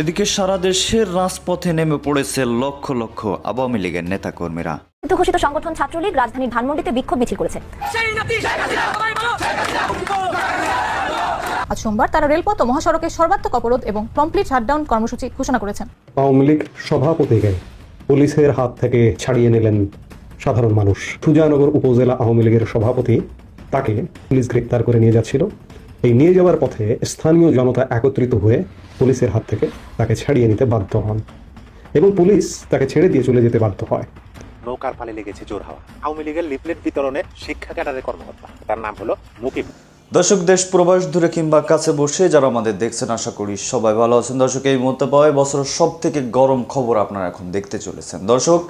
এদিকে সারা দেশের রাজপথে নেমে পড়েছে লক্ষ লক্ষ আওয়ামী লীগের নেতাকর্মীরা। ঘোষিত সংগঠন ছাত্রলীগ রাজধানীর ধানমন্ডিতে বিক্ষোভ মিছিল করেছে। আজ সোমবার তারা রেলপথ ও মহাসড়কের সর্বাত্মক অবরোধ এবং কমপ্লিট শাটডাউন কর্মসূচি ঘোষণা করেছেন। আওয়ামী লীগ সভাপতিকে পুলিশের হাত থেকে ছাড়িয়ে নিলেন সাধারণ মানুষ। সুজানগর উপজেলা আওয়ামী লীগের সভাপতি তাকে পুলিশ গ্রেপ্তার করে নিয়ে যাচ্ছিল। এই নিয়ে যাওয়ার পথে স্থানীয় জনতা একত্রিত হয়ে পুলিশের হাত থেকে তাকে ছাড়িয়ে নিতে বাধ্য হন এবং পুলিশ তাকে ছেড়ে দিয়ে চলে যেতে বাধ্য হয়। নৌকার পালে লেগেছে জোর হাওয়া। আওয়ামী লীগের লিফলেট বিতরণে শিক্ষা ক্যাডারের কর্মকর্তা। তার নাম হলো মুকিব দর্শক দেশ প্রবাস দূরে কিংবা কাছে বসে যারা আমাদের দেখছেন আশা করি সবাই ভালো আছেন। দর্শক এই মুহূর্তে পাওয়া বছরের সব থেকে গরম খবর আপনারা এখন দেখতে চলেছেন। দর্শক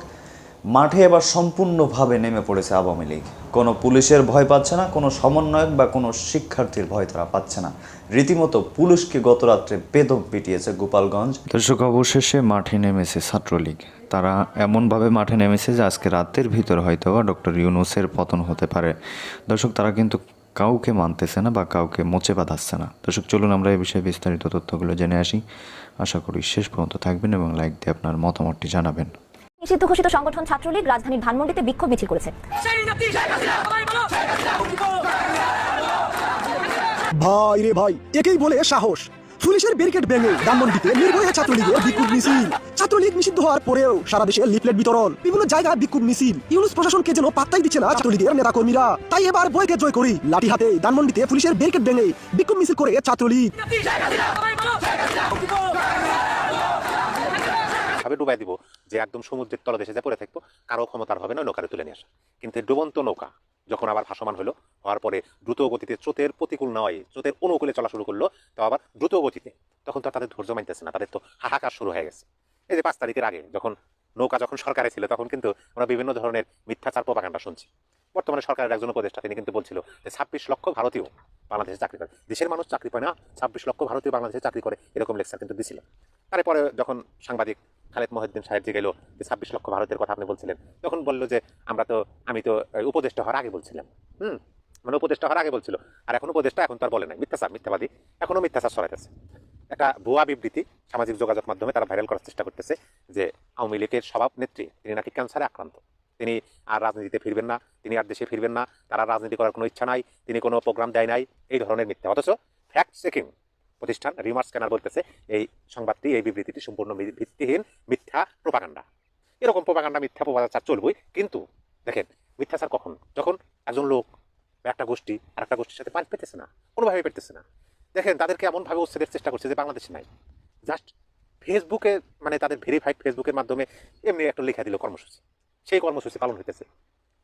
মাঠে এবার সম্পূর্ণভাবে নেমে পড়েছে আওয়ামী লীগ। কোনো পুলিশের ভয় পাচ্ছে না, কোনো সমন্বয়ক বা কোনো শিক্ষার্থীর ভয় তারা পাচ্ছে না। রীতিমতো পুলিশকে গত রাত্রে বেদম পিটিয়েছে গোপালগঞ্জ। দর্শক, অবশেষে মাঠে নেমেছে ছাত্রলীগ। তারা এমনভাবে মাঠে নেমেছে যে আজকে রাতের ভিতর হয়তো বা ডক্টর ইউনুসের পতন হতে পারে। দর্শক, তারা কিন্তু কাউকে মানতেছে না বা কাউকে মোচে বাঁধাচ্ছে না। দর্শক, চলুন আমরা এই বিষয়ে বিস্তারিত তথ্যগুলো জেনে আসি। আশা করি শেষ পর্যন্ত থাকবেন এবং লাইক দিয়ে আপনার মতামতটি জানাবেন। নিষিদ্ধ ঘোষিত সংগঠন ছাত্রলীগ রাজধানীর ধানমন্ডিতে বিক্ষোভ মিছিল করেছে। ভাই রে ভাই একেই বলে সাহস। পুলিশের ব্যারিকেড ভেঙে ধানমন্ডিতে নির্ভয়া ছাত্রলীগের বিক্ষোভ মিছিল। ছাত্রলীগ নিষিদ্ধ হওয়ার পরেও সারা দেশে লিফলেট বিতরণ। বিভিন্ন জায়গায় বিক্ষোভ মিছিল। ইউনুস প্রশাসনকে যেন পাত্তাই দিচ্ছে না ছাত্রলীগের নেতাকর্মীরা। তাই এবার বইকে জয় করি। লাঠি হাতে ধানমন্ডিতে পুলিশের ব্যারিকেড ভেঙে বিক্ষোভ মিছিল করে ছাত্রলীগ। ডুবাই দিব। যে একদম সমুদ্রের তলদেশে যা পড়ে থাকব। কারও ক্ষমতার হবে না নৌকারে তুলে নিয়ে আসা। কিন্তু ডুবন্ত নৌকা যখন আবার ভাসমান হলো, হওয়ার পরে দ্রুত গতিতে চোতের প্রতিকূল নয় চোতের অনুকূলে চলা শুরু করল, তো আবার দ্রুত গতিতে। তখন তো তাদের ধৈর্য মানতেছে না, তাদের তো হাহাকার শুরু হয়ে গেছে। এই যে পাঁচ তারিখের আগে যখন নৌকা যখন সরকারে ছিল, তখন কিন্তু আমরা বিভিন্ন ধরনের মিথ্যাচার প্রপাকাণ্ডা শুনছি। বর্তমানে সরকারের একজন উপদেষ্টা, তিনি কিন্তু বলছিল যে ছাব্বিশ লক্ষ ভারতীয় বাংলাদেশে চাকরি করে। দেশের মানুষ চাকরি পায় না, ছাব্বিশ লক্ষ ভারতীয় বাংলাদেশে চাকরি করে, এরকম লেকচার কিন্তু দিছিল। তারপরে যখন সাংবাদিক খালেদ মহিউদ্দিন সাহেব যে গেল যে ছাব্বিশ লক্ষ ভারতের কথা আপনি বলছিলেন, তখন বলল যে আমরা তো, আমি তো উপদেষ্টা হওয়ার আগে বলছিলাম। হুম মানে উপদেষ্টা হওয়ার আগে বলছিল। আর এখন উপদেষ্টা এখন তো আর বলে নাই, মিথ্যাচার, মিথ্যাবাদী, এখনও মিথ্যাচার ছড়াইতেছে। একটা ভুয়া বিবৃতি সামাজিক যোগাযোগ মাধ্যমে তারা ভাইরাল করার চেষ্টা করতেছে যে আওয়ামী লীগের সভানেত্রী তিনি নাকি ক্যান্সারে আক্রান্ত। তিনি আর রাজনীতিতে ফিরবেন না, তিনি আর দেশে ফিরবেন না, তারা রাজনীতি করার কোনো ইচ্ছা নাই, তিনি কোনো প্রোগ্রাম দেয় নাই, এই ধরনের মিথ্যা। অথচ ফ্যাক্ট চেকিং প্রতিষ্ঠান রিমার্স স্ক্যানার বলতেছে, এই সংবাদটি, এই বিবৃতিটি সম্পূর্ণ ভিত্তিহীন মিথ্যা প্রপাগান্ডা এরকম প্রপাগান্ডা মিথ্যা প্রপাগান্ডা চলবই, কিন্তু দেখেন মিথ্যাচার কখন? যখন একজন লোক একটা গোষ্ঠী আর একটা গোষ্ঠীর সাথে পাল পেতেছে না কোনোভাবে পেতেছে না। দেখেন, তাদেরকে এমনভাবে উচ্ছেদের চেষ্টা করছে যে বাংলাদেশে নাই। জাস্ট ফেসবুকে মানে তাদের ভেরিফাইড ফেসবুকের মাধ্যমে এমনি একটা লেখা দিল কর্মসূচি। সেই কর্মসূচি পালন হইতেছে।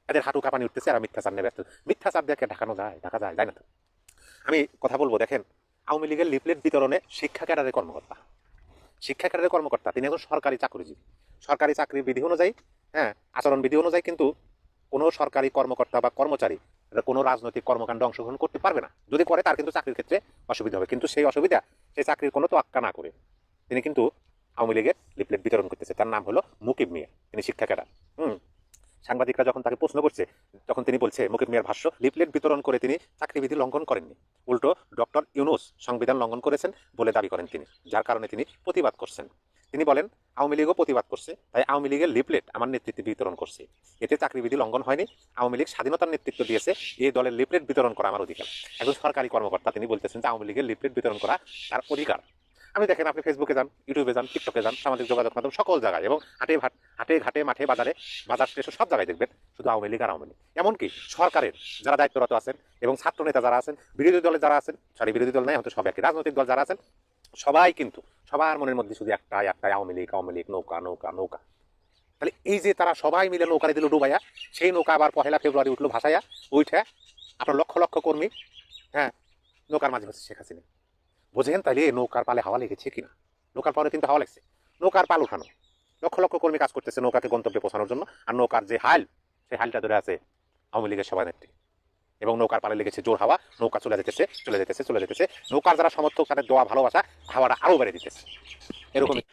এদের হাঁটু কাঁপানি উঠতেছে আর মিথ্যাচার নিয়ে ব্যস্ত। মিথ্যাচার দেখে ঢাকানো যায়? ঢাকা যায় যায় না তো। আমি কথা বলব, দেখেন, আওয়ামী লীগের লিফলেট বিতরণে শিক্ষা ক্যাডারের কর্মকর্তা। শিক্ষা ক্যাডারের কর্মকর্তা, তিনি একজন সরকারি চাকরিজীবী। সরকারি চাকরির বিধি অনুযায়ী হ্যাঁ আচরণ বিধি অনুযায়ী কিন্তু কোনো সরকারি কর্মকর্তা বা কর্মচারী কোনো রাজনৈতিক কর্মকাণ্ডে অংশগ্রহণ করতে পারবে না। যদি করে, তার কিন্তু চাকরির ক্ষেত্রে অসুবিধা হবে। কিন্তু সেই অসুবিধা, সেই চাকরির কোনো তো আক্কা না করে। তিনি কিন্তু আওয়ামী লীগের লিফলেট বিতরণ করতেছে। তার নাম হলো মুকিব মিয়া। তিনি শিক্ষা হুম। সাংবাদিকরা যখন তাকে প্রশ্ন করছে, তখন তিনি বলছে, মুকিব মিয়ার ভাষ্য লিফলেট বিতরণ করে তিনি চাকরিবিধি লঙ্ঘন করেননি। উল্টো, ডক্টর ইউনুস সংবিধান লঙ্ঘন করেছেন বলে দাবি করেন তিনি, যার কারণে তিনি প্রতিবাদ করছেন। তিনি বলেন, আওয়ামী লীগও প্রতিবাদ করছে, তাই আওয়ামী লীগের লিফলেট আমার নেতৃত্বে বিতরণ করছে। এতে চাকরিবিধি লঙ্ঘন হয়নি, আওয়ামী লীগ স্বাধীনতার নেতৃত্ব দিয়েছে এই দলের লিফলেট বিতরণ করা আমার অধিকার। একজন সরকারি কর্মকর্তা, তিনি বলতেছেন যে আওয়ামী লীগের লিফলেট বিতরণ করা তার অধিকার। আমি দেখেন আপনি ফেসবুকে যান ইউটিউবে যান টিকটকে যান, সামাজিক যোগাযোগ মাধ্যম সকল জায়গায় এবং হাটে ভাট, হাটে, ঘাটে, মাঠে, বাজারে, বাজার স্টেশন সব জায়গায় দেখবেন, শুধু আওয়ামী লীগ আর আওয়ামী লীগ। এমনকি সরকারের যারা দায়িত্বরত আছেন এবং ছাত্র নেতা যারা আছেন, বিরোধী দলে যারা আছেন সরি বিরোধী দল নাই হয়তো সব একই রাজনৈতিক দল যারা আছেন, সবাই কিন্তু, সবার মনের মধ্যে শুধু একটাই একটাই আওয়ামী লীগ আওয়ামী লীগ, নৌকা নৌকা নৌকা। তাহলে এই যে তারা সবাই মিলে নৌকারে দিল ডুবাইয়া, সেই নৌকা আবার পহেলা ফেব্রুয়ারি উঠল ভাসাইয়া, উঠে আপনার লক্ষ লক্ষ কর্মী হ্যাঁ নৌকার মাঝে হচ্ছে শেখ হাসিনা। বোঝেন তাহলে নৌকার পালে হাওয়া লেগেছে কিনা? নৌকার পালে কিন্তু হাওয়া লাগছে। নৌকার পাল উঠানো। লক্ষ লক্ষ কর্মী কাজ করতেছে নৌকাকে গন্তব্যে পৌঁছানোর জন্য আর নৌকার যে হাল সেই হালটা ধরে আছে আওয়ামী লীগের সভানেত্রী এবং নৌকার পালে লেগেছে জোর হাওয়া, নৌকা চলে যেতেছে চলে যেতেছে চলে যেতেছে। নৌকার যারা সমর্থক, তাদের দোয়া, ভালোবাসা হাওয়াটা আরও বেড়ে দিতেছে।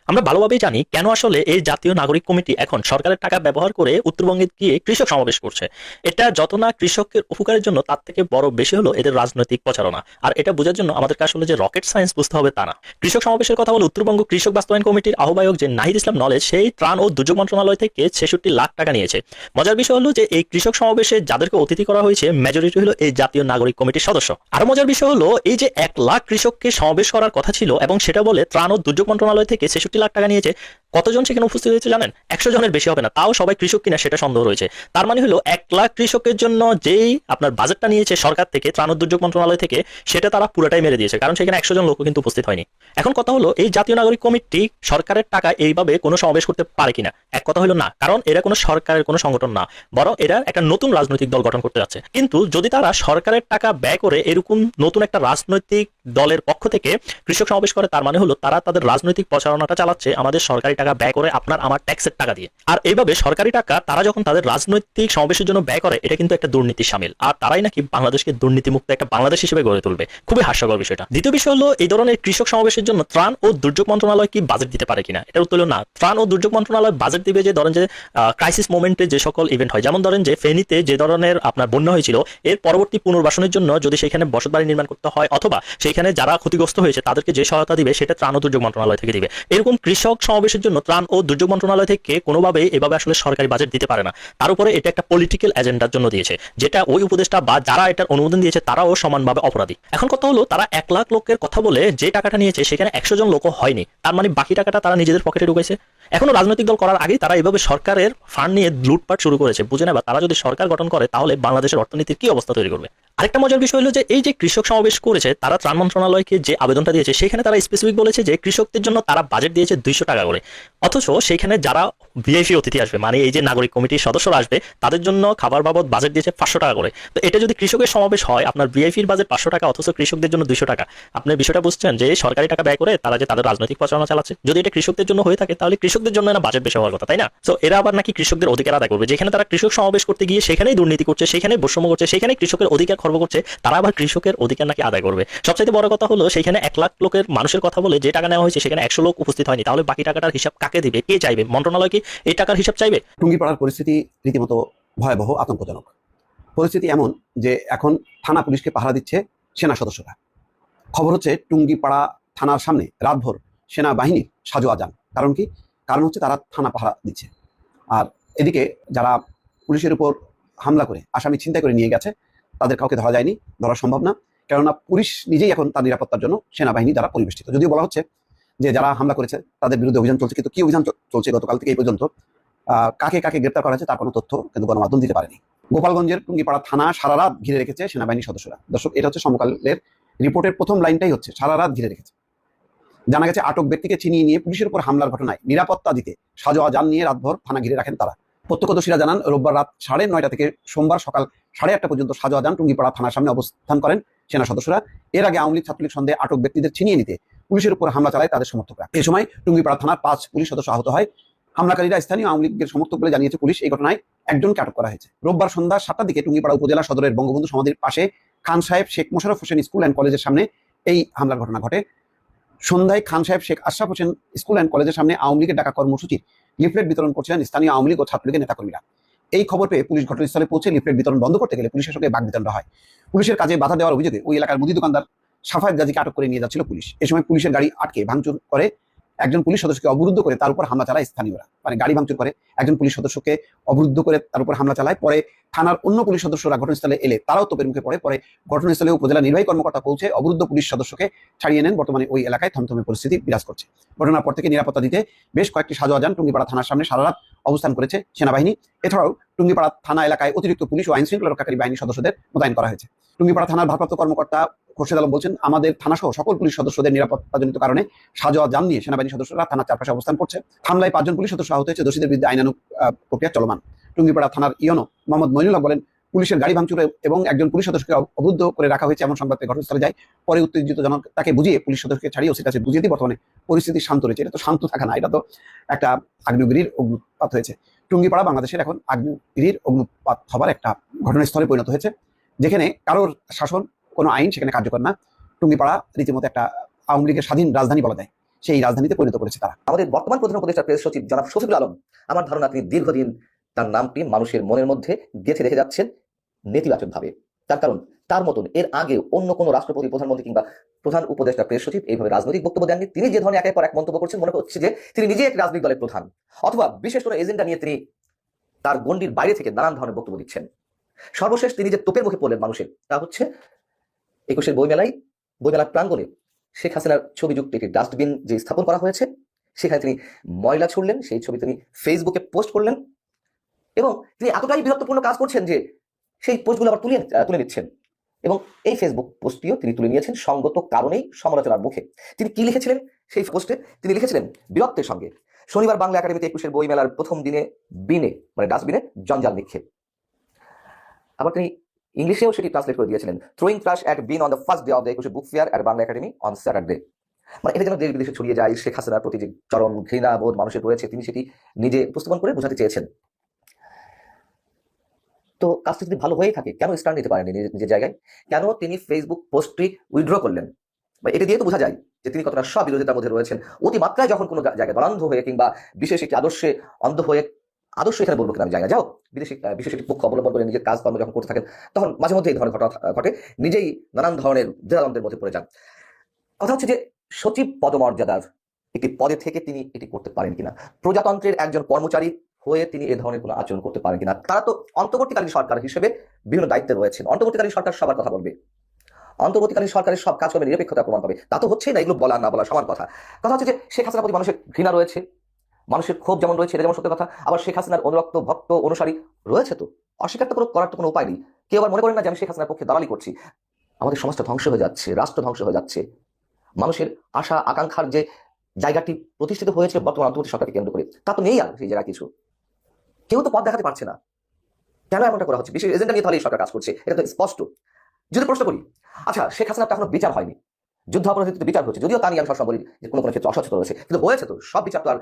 আমরা ভালোভাবেই জানি কেন আসলে এই জাতীয় নাগরিক কমিটি এখন সরকারের টাকা ব্যবহার করে উত্তরবঙ্গে গিয়ে কৃষক সমাবেশ করছে। এটা যত না কৃষকের উপকারের জন্য তার থেকে বড় বেশি হলো এদের রাজনৈতিক প্রচারণা। আর এটা বোঝার জন্য আমাদেরকে আসলে যে রকেট সায়েন্স বুঝতে হবে তা না। কৃষক সমাবেশের কথা বলে উত্তরবঙ্গ কৃষক বাস্তবায়ন কমিটির আহ্বায়ক যে নাহিদ ইসলাম নলেজ, সেই ত্রাণ ও দুর্যোগ মন্ত্রণালয় থেকে ছেষট্টি লাখ টাকা নিয়েছে। মজার বিষয় হলো যে এই কৃষক সমাবেশে যাদেরকে অতিথি করা হয়েছে মেজরিটি হলো এই জাতীয় নাগরিক কমিটির সদস্য। আরও মজার বিষয় হলো এই যে এক লাখ কৃষককে সমাবেশ করার কথা ছিল এবং সেটা বলে ত্রাণ ও দুর্যোগ মন্ত্রণালয় থেকে ছেষট্টি লাখ টাকা নিয়েছে। কতজন সেখানে উপস্থিত হয়েছে জানেন? একশো জনের বেশি হবে না, তাও সবাই কৃষক কিনা সেটা সন্দেহ রয়েছে। তার মানে হলো, এক লাখ কৃষকের জন্য যেই আপনার বাজেটটা নিয়েছে সরকার থেকে, ত্রাণ দুর্যোগ মন্ত্রণালয় থেকে, সেটা তারা পুরোটাই মেরে দিয়েছে, কারণ সেখানে একশো জন লোক কিন্তু উপস্থিত হয়নি। এখন কথা হলো, এই জাতীয় নাগরিক কমিটি সরকারের টাকা এইভাবে কোনো সমাবেশ করতে পারে কিনা? এক কথা হলো না, কারণ এরা কোনো সরকারের কোনো সংগঠন না, বরং এরা একটা নতুন রাজনৈতিক দল গঠন করতে যাচ্ছে। কিন্তু যদি তারা সরকারের টাকা ব্যয় করে এরকম নতুন একটা রাজনৈতিক দলের পক্ষ থেকে কৃষক সমাবেশ করে, তার মানে হলো তারা তাদের রাজনৈতিক প্রচারণাটা চালাচ্ছে, আমাদের সরকারি টাকা ব্যয় করে আপনার আমার ট্যাক্সের টাকা দিয়ে। আর এইভাবে সরকারি টাকা তারা যখন তাদের রাজনৈতিক সমাবেশের জন্য ব্যয় করে, এটা কিন্তু একটা দুর্নীতি সামিল। আর তারাই নাকি বাংলাদেশকে দুর্নীতিমুক্ত একটা বাংলাদেশ হিসেবে গড়ে তুলবে। খুবই হাস্যকর বিষয়টা। দ্বিতীয় বিষয় হলো, এই ধরনের কৃষক সমাবেশের জন্য ত্রাণ ও দুর্যোগ মন্ত্রণালয় কি বাজেট দিতে পারে কিনা? এটার উত্তর না। ত্রাণ ও দুর্যোগ মন্ত্রণালয় বাজেট দিবে যে, ধরেন যে ক্রাইসিস মোমেন্টে যে সকল ইভেন্ট হয়, যেমন ধরেন যে, ফেনীতে যে ধরনের আপনার বন্যা হয়েছিল, এর পরবর্তী পুনর্বাসনের জন্য যদি সেখানে বসতবাড়ি নির্মাণ করতে হয়, অথবা সেখানে যারা ক্ষতিগ্রস্ত হয়েছে, তাদেরকে যে সহায়তা দিবে, সেটা ত্রাণ ও দুর্যোগ মন্ত্রণালয় থেকে দিবে। এরকম কৃষক সমাবেশের জন্য ত্রাণ ও দুর্যোগ মন্ত্রণালয় থেকে কোনোভাবে এভাবে আসলে সরকারি বাজেট দিতে পারে না। তার উপরে এটা একটা পলিটিক্যাল এজেন্ডার জন্য দিয়েছে, যেটা ওই উপদেষ্টা বা যারা এটার অনুমোদন দিয়েছে তারাও সমানভাবে অপরাধী। এখন কথা হলো, তারা এক লাখ লোকের কথা বলে যে টাকাটা নিয়েছে সেখানে একশো জন লোক হয়নি। তার মানে বাকি টাকাটা তারা নিজেদের পকেটে ঢুকেছে এখনও রাজনৈতিক দল করার আগেই তারা এইভাবে সরকারের ফান্ড নিয়ে লুটপাট শুরু করেছে, বুঝে নেবা? তারা যদি সরকার গঠন করে, তাহলে বাংলাদেশের অর্থনীতির কি অবস্থা তৈরি করবে? আরেকটা মজার বিষয় হলো যে, এই যে কৃষক সমাবেশ করেছে, তারা ত্রাণ মন্ত্রণালয়কে যে আবেদনটা দিয়েছে, সেখানে তারা স্পেসিফিক বলেছে যে, কৃষকদের জন্য তারা বাজেট দিয়েছে দুইশো টাকা করে। অথচ সেখানে যারা ভিআইপি অতিথি আসবে মানে এই যে নাগরিক কমিটির সদস্যরা আসবে, তাদের জন্য খাবার বাবদ বাজেট দিয়েছে পাঁচশো টাকা করে। তো এটা যদি কৃষকের সমাবেশ হয়, আপনার ভিআইপির বাজেট পাঁচশো টাকা, অথচ কৃষকদের জন্য দুইশো টাকা। আপনি বিষয়টা বুঝছেন যে, সরকারি টাকা ব্যয় করে তারা যে তাদের রাজনৈতিক প্রচারণা চালাচ্ছে? যদি এটা কৃষকদের জন্য হয়ে থাকে, তাহলে কৃষকদের জন্য না বাজেট বেশি হওয়ার কথা, তাই না? তো এরা আবার নাকি কৃষকদের অধিকার আদায় করবে। যেখানে তারা কৃষক সমাবেশ করতে গিয়ে সেখানেই দুর্নীতি করছে, সেখানেই বৈষম্য করছে, সেখানে কৃষকের অধিকার খর্ব করছে, তারা আবার কৃষকের অধিকার নাকি আদায় করবে। সবচাইতে বড় কথা হলো, সেখানে এক লাখ লোকের মানুষের কথা বলে যে টাকা নেওয়া হয়েছে, সেখানে একশো লোক উপস্থিত হয়নি। তাহলে বাকি টাকাটার হিসাব কাকে দিবে? কে চাইবে? মন্ত্রণালয় কি এই টাকার হিসাব চাইবে? টুঙ্গিপাড়ার পরিস্থিতি রীতিমতো ভয়াবহ, আতঙ্কজনক। পরিস্থিতি এমন যে এখন থানা পুলিশকে পাহারা দিচ্ছে সেনা সদস্যরা। খবর হচ্ছে, টুঙ্গিপাড়া থানার সামনে রাতভর সেনাবাহিনীর সাজো আজান কারণ কি? কারণ হচ্ছে তারা থানা পাহারা দিচ্ছে। আর এদিকে যারা পুলিশের উপর হামলা করে, আসামি ছিনতাই করে নিয়ে গেছে, তাদের কাউকে ধরা যায়নি, ধরা সম্ভব না। কেননা পুলিশ নিজেই এখন তার নিরাপত্তার জন্য সেনাবাহিনী দ্বারা পরিবেষ্টিত। যদিও বলা হচ্ছে যে যারা হামলা করেছে, তাদের বিরুদ্ধে অভিযান চলছে, কিন্তু কি অভিযান চলছে গতকাল থেকে এই পর্যন্ত কাকে কাকে গ্রেপ্তার করা হয়েছে তার কোনো তথ্য কিন্তু গণমাধ্যম দিতে পারেনি। গোপালগঞ্জের টুঙ্গিপাড়া থানা সারা রাত ঘিরে রেখেছে সেনাবাহিনীর সদস্যরা। দর্শক, এটা হচ্ছে সমকালের রিপোর্টের প্রথম লাইনটাই হচ্ছে, সারা রাত ঘিরে রেখেছে। জানা গেছে আটক ব্যক্তিকে চিনিয়ে নিয়ে পুলিশের উপর হামলার ঘটনায় নিরাপত্তা দিতে সাজোয়া যান নিয়ে রাতভর থানা ঘিরে রাখেন তারা। প্রত্যক্ষদর্শীরা জানান, রোববার রাত সাড়ে নয়টা থেকে সোমবার সকাল সাড়ে আটটা পর্যন্ত সাজোয়া যান টুঙ্গিপাড়া থানার সামনে অবস্থান করেন সেনা সদস্যরা। এর আগে আওয়ামী লীগ ছাত্রলীগ সন্দেহে আটক ব্যক্তিদের ছিনিয়ে নিতে পুলিশের উপর হামলা চালায় তাদের সমর্থকরা। এই সময় টুঙ্গিপাড়া থানার পাঁচ পুলিশ সদস্য আহত হয়। হামলাকারীরা স্থানীয় আওয়ামী লীগের সমর্থক বলে জানিয়েছে পুলিশ এই ঘটনায় একজনকে আটক করা হয়েছে। রোববার সন্ধ্যা সাতটার দিকে টুঙ্গিপাড়া উপজেলা সদরের বঙ্গবন্ধু সমাধির পাশে খান সাহেব শেখ মোশারফ হোসেন স্কুল অ্যান্ড কলেজের সামনে এই হামলার ঘটনা ঘটে। সন্ধ্যায় খান সাহেব শেখ আশরাফ হোসেন স্কুল অ্যান্ড কলেজের সামনে আওয়ামী লীগের ডাকা কর্মসূচির লিফলেট বিতরণ করছিলেন স্থানীয় আওয়ামী লীগ ও ছাত্রলীগের নেতাকর্মীরা। এই খবর পেয়ে পুলিশ ঘটনাস্থলে পৌঁছে লিফলেট বিতরণ বন্ধ করতে গেলে পুলিশের সঙ্গে বাগবিতণ্ড হয়। পুলিশের কাজে বাধা দেওয়ার অভিযোগে ওই এলাকার মুদি দোকানদার সাফায়েত গাজীকে আটক করে নিয়ে যাচ্ছিল পুলিশ। এ সময় পুলিশের গাড়ি আটকে ভাঙচুর করে একজন পুলিশ সদস্যকে অবরুদ্ধ করে তার উপর হামলা চালায় স্থানীয়রা। মানে গাড়ি ভাঙচুর করে একজন পুলিশ সদস্যকে অবরুদ্ধ করে তার উপর হামলা চালায়। পরে থানার অন্য পুলিশ সদস্যরা ঘটনাস্থলে এলে তারাও তোপের মুখে পড়ে। পরে ঘটনাস্থলে উপজেলা নির্বাহী কর্মকর্তা পৌঁছে অবরুদ্ধ পুলিশ সদস্যকে ছাড়িয়ে নেন। বর্তমানে ওই এলাকায় থমথমে পরিস্থিতি বিরাজ করছে। ঘটনার পর থেকে নিরাপত্তা দিতে বেশ কয়েকটি সাজোয়া যান টুঙ্গিপাড়া থানার সামনে। সারা রাত অবস্থান করেছে সেনাবাহিনী। এছাড়াও টুঙ্গিপাড়া থানা এলাকায় অতিরিক্ত পুলিশ ও আইন শৃঙ্খলা রক্ষাকারী বাহিনী সদস্যদের মোতায়েন করা হয়েছে। টুঙ্গিপাড়া থানার ভারপ্রাপ্ত কর্মকর্তা খোরশেদ আলম বলছেন আমাদের থানা সহ সকল পুলিশ সদস্যদের নিরাপত্তাজনিত কারণে সাজোয়া যান নিয়ে সেনাবাহিনী সদস্যরা থানার চারপাশে অবস্থান করছে। হামলায় পাঁচজন পুলিশ সদস্য আহত হয়েছে দোষীদের বিরুদ্ধে আইনানুগ আহ, প্রক্রিয়া চলমান। টুঙ্গিপাড়া থানার ইয়নো মোহাম্মদ মইনুল বলেন পুলিশের গাড়ি ভাঙচুরে এবং একজন পুলিশ সদস্যকে অব- অবরুদ্ধ করে রাখা হয়েছে এমন সংবাদ ঘটনাস্থলে যায়। পরে উত্তেজিত জনক তাকে বুঝিয়ে পুলিশ সদস্যকে ছাড়িয়ে ওসির কাছে বুঝিয়ে দিয়ে বর্তমানে পরিস্থিতি শান্ত রয়েছে। এটা তো শান্ত থাকা না, এটা তো একটা আগ্নেয়গিরির অগ্নুৎপাত হয়েছে। টুঙ্গিপাড়া বাংলাদেশের এখন আগ্নেয়গিরির অগ্নুৎপাত হবার একটা ঘটনাস্থলে পরিণত হয়েছে, যেখানে কারোর শাসন, কোনো আইন সেখানে কার্যকর না। টুঙ্গিপাড়া রীতিমতো একটা আওয়ামী লীগের স্বাধীন রাজধানী বলা যায়, সেই রাজধানীতে পরিণত করেছে তারা। আমাদের বর্তমান প্রধান উপদেষ্টা প্রেস সচিব জনাব শফিকুল আলম, আমার ধারণা তিনি দীর্ঘদিন তার নামটি মানুষের মনের মধ্যে গেঁথে রেখে যাচ্ছেন নেতিবাচকভাবে। তার কারণ তার মতন এর আগে অন্য কোনো রাষ্ট্রপতি, প্রধানমন্ত্রী কিংবা প্রধান উপদেষ্টা, প্রেস সচিব এইভাবে রাজনৈতিক বক্তব্য দেননি। তিনি যে ধরনের একের পর এক মন্তব্য করছেন, মনে হচ্ছে যে তিনি নিজে একটি রাজনৈতিক দলের প্রধান। অথবা বিশেষ কোনো এজেন্ডা নিয়ে তিনি তার গণ্ডির বাইরে থেকে নানান ধরনের বক্তব্য দিচ্ছেন। সর্বশেষ তিনি যে তোপের মুখে পড়লেন মানুষের, তা হচ্ছে একুশের বইমেলায়, বইমেলার প্রাঙ্গণে শেখ হাসিনার ছবিযুক্ত একটি ডাস্টবিন যে স্থাপন করা হয়েছে, সেখানে তিনি ময়লা ছুড়লেন, সেই ছবি তিনি ফেসবুকে পোস্ট করলেন এবং তিনি এতটাই বিরক্তপূর্ণ কাজ করছেন যে সেই পোস্টগুলো আবার তুলে তুলে নিচ্ছেন। এবং এই ফেসবুক পোস্টটিও তিনি তুলে নিয়েছেন সঙ্গত কারণেই সমালোচনার মুখে। তিনি কি লিখেছিলেন? সেই পোস্টে তিনি লিখেছিলেন, বিরক্তের সঙ্গে, শনিবার বাংলা একাডেমিতে একুশের বই মেলার প্রথম দিনে বিনে মানে ডাস্টবিনে জঞ্জাল নিক্ষেপ। আবার তিনি ইংলিশেও সেটি ট্রান্সলেট করে দিয়েছিলেন throwing trash at bin on the first day of the Ekushey book fair at Bangla academy on Saturday মানে এটা যেন দেশ বিদেশে ছড়িয়ে যায়, শেখ হাসিনার প্রতি যে চরম ঘৃণা বোধ মানুষের রয়েছে, তিনি সেটি নিজে উপস্থাপন করে বোঝাতে চেয়েছেন। তো কাজটি যদি ভালো হয়েই থাকে, কেন স্ট্যান্ড নিতে পারেনি নিজের জায়গায়? কেন তিনি ফেসবুক পোস্টটি উইথড্র করলেন? বা এটা দিয়ে তো বোঝা যায় যে তিনি কতটা স্ববিরোধিতার মধ্যে রয়েছেন। অতিমাত্রায় যখন কোনো জায়গায় দলান্ধ হয়ে কিংবা বিশেষ একটি আদর্শে অন্ধ হয়ে, আদর্শ এখানে বলব কিনা জায়গা যাও বিদেশি বিশেষ একটি পক্ষ অবলম্বন করে নিজের কাজকর্ম যখন করতে থাকেন, তখন মাঝে মধ্যে এই ধরনের ঘটনা ঘটে। নিজেই নানান ধরনের দ্বিধাদ্বন্দ্বের মধ্যে পড়ে যান। কথা হচ্ছে যে সচিব পদমর্যাদার একটি পদে থেকে তিনি এটি করতে পারেন কিনা? প্রজাতন্ত্রের একজন কর্মচারী হয়ে তিনি এ ধরনের কোনো আচরণ করতে পারেন কিনা। তারা তো অন্তর্বর্তীকালীন সরকার হিসেবে বিভিন্ন দায়িত্বে রয়েছেন। অন্তর্বর্তীকালীন সরকার সবার কথা বলবে। অন্তর্বর্তীকালীন সরকারের সব কাজকর্মে নিরপেক্ষতা প্রমাণ পাবে। তা তো হচ্ছেই না, এগুলো বলা না বলা সমান কথা। কথা হচ্ছে যে শেখ হাসিনার প্রতি মানুষের ঘৃণা রয়েছে, মানুষের ক্ষোভ যেমন রয়েছে, এটা যেমন সত্য কথা, আবার শেখ হাসিনার অনুরক্ত ভক্ত অনুসারী রয়েছে তো। অস্বীকার তো করার তো কোনো উপায় নেই। কেউ আবার মনে করেন না যে আমি শেখ হাসিনার পক্ষে দালালি করছি। আমাদের সমাজটা ধ্বংস হয়ে যাচ্ছে, রাষ্ট্র ধ্বংস হয়ে যাচ্ছে। মানুষের আশা, আকাঙ্ক্ষার যে জায়গাটি প্রতিষ্ঠিত হয়েছে বর্তমান অন্তর্বর্তী সরকারকে কেন্দ্র করে, তা তো নেই আর সেই জায়গা কিছু। কেউ তো পথ দেখাতে পারছে না। কেন এমনটা করা হচ্ছে? বিশেষ এজেন্ডা নিয়ে তাহলে সরকার কাজ করছে। এটা তো স্পষ্ট। যদি প্রশ্ন করি আচ্ছা শেখ হাসিনার এখনও বিচার হয়নি। যুদ্ধ অপরাধীতে তো বিচার হচ্ছে। যদিও তা নিয়ে আমি সবসময় বলি, যে কোনো কোনো ক্ষেত্রে অসচেতন রয়েছে। কিন্তু হয়েছে তো, সব বিচার তো আর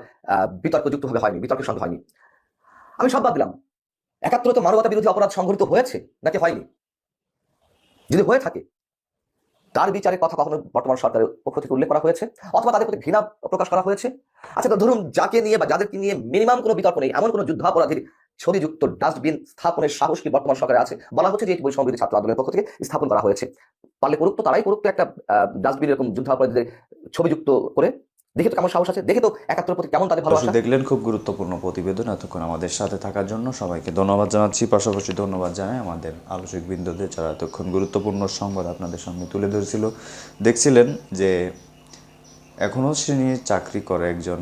বিতর্কযুক্তভাবে হয়নি, বিতর্কের সঙ্গে হয়নি। আমি সব বাদ দিলাম। একাত্তরে তো মানবতা বিরোধী অপরাধ সংঘটিত হয়েছে, নাকি হয়নি? যদি হয়ে থাকে তার বিচারে কথা কখনো বর্তমান সরকারের পক্ষ থেকে উল্লেখ করা হয়েছে? অথবা তাদের প্রতি ঘৃণা প্রকাশ করা হয়েছে? আচ্ছা তো ধরুন যাকে নিয়ে বা যাদেরকে নিয়ে মিনিমাম কোনো বিতর্ক নেই, এমন কোনো যুদ্ধাপরাধীর ছবিযুক্ত ডাস্টবিন স্থাপনের সাহস কি বর্তমান সরকারে আছে? বলা হচ্ছে যে এটি বৈষম্য বিরোধী ছাত্র আন্দোলনের পক্ষ থেকে স্থাপন করা হয়েছে। পারলে করুক তো তারাই করুক একটা ডাস্টবিন এরকম যুদ্ধাপরাধীদের ছবিযুক্ত করে দেখে তো কেমন সাহস আছে? দেখে তো একাত্তর প্রতি কেমন তাদের ভালোবাসা? দেখলেন খুব গুরুত্বপূর্ণ প্রতিবেদন এতক্ষণ আমাদের সাথে থাকার জন্য। সবাইকে ধন্যবাদ জানাচ্ছি। পাশাপাশি ধন্যবাদ জানাই আমাদের আলোচক বৃন্দদের যারা এতক্ষণ গুরুত্বপূর্ণ সংবাদ আপনাদের সামনে তুলে ধরেছিল। দেখছিলেন যে এখনও শ্রেণি চাকরি করে একজন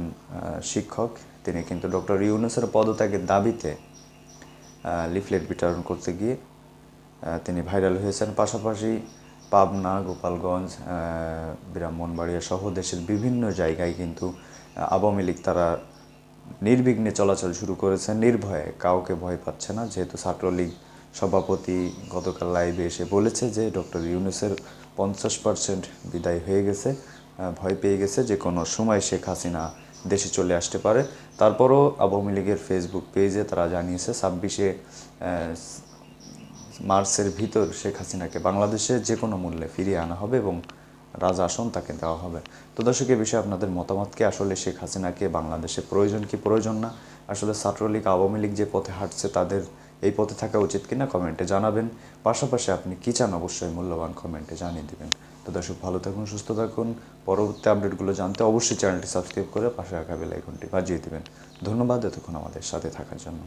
শিক্ষক। তিনি কিন্তু ডক্টর ইউনুসের পদত্যাগের দাবিতে লিফলেট বিতরণ করতে গিয়ে তিনি ভাইরাল হয়েছেন। পাশাপাশি পাবনা, গোপালগঞ্জ ব্রাহ্মণবাড়িয়া সহ দেশের বিভিন্ন জায়গায় কিন্তু আওয়ামী লীগ তারা নির্বিঘ্নে চলাচল শুরু করেছে। নির্ভয়ে কাউকে ভয় পাচ্ছে না। যেহেতু ছাত্রলীগ সভাপতি গতকাল লাইভে এসে বলেছে যে, ডক্টর ইউনুসের পঞ্চাশ পার্সেন্ট বিদায় হয়ে গেছে ভয় পেয়ে গেছে। যে কোনো সময় শেখ হাসিনা দেশে চলে আসতে পারে। তারপরও আওয়ামী লীগের ফেসবুক পেজে তারা জানিয়েছে, ছাব্বিশে মার্চের ভিতর শেখ হাসিনাকে বাংলাদেশে যে কোনো মূল্যে ফিরিয়ে আনা হবে এবং রাজা আসন তাকে দেওয়া হবে। তো দর্শক, এ বিষয়ে আপনাদের মতামত কি আসলে শেখ হাসিনাকে বাংলাদেশে প্রয়োজন কি প্রয়োজন না? আসলে ছাত্রলীগ, আওয়ামী লীগ যে পথে হাঁটছে, তাদের এই পথে থাকা উচিত কিনা কমেন্টে জানাবেন। পাশাপাশি আপনি কী চান অবশ্যই মূল্যবান কমেন্টে জানিয়ে দেবেন। তো দর্শক, ভালো থাকুন, সুস্থ থাকুন। পরবর্তী আপডেটগুলো জানতে অবশ্যই চ্যানেলটি সাবস্ক্রাইব করে পাশে রাখা বেল আইকনটি বাজিয়ে দিবেন। ধন্যবাদ এতক্ষণ আমাদের সাথে থাকার জন্য।